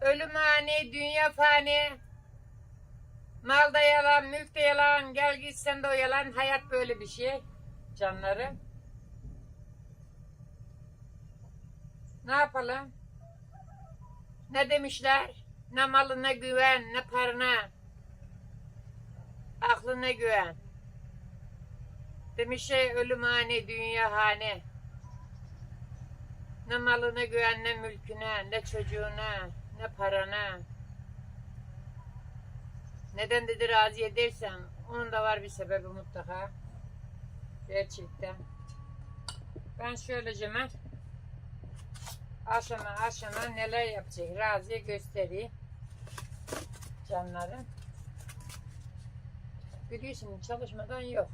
Ölüm ani, dünya fani. Mal da yalan, mülk de yalan. Gel git sen de o yalan. Hayat böyle bir şey. Canlarım. Ne yapalım? Ne demişler? Ne malına güven, ne parana. Aklına güven. Demiş şey ölüm hane, dünya hane. Ne malına güven, ne mülküne, ne çocuğuna, ne parana. Neden dedi razı edersen, onun da var bir sebebi mutlaka. Gerçekten. Ben şöylece ben aşama aşama neler yapacak razıya göstereyim. Canlarım. Biliyorsun çalışmadan yok.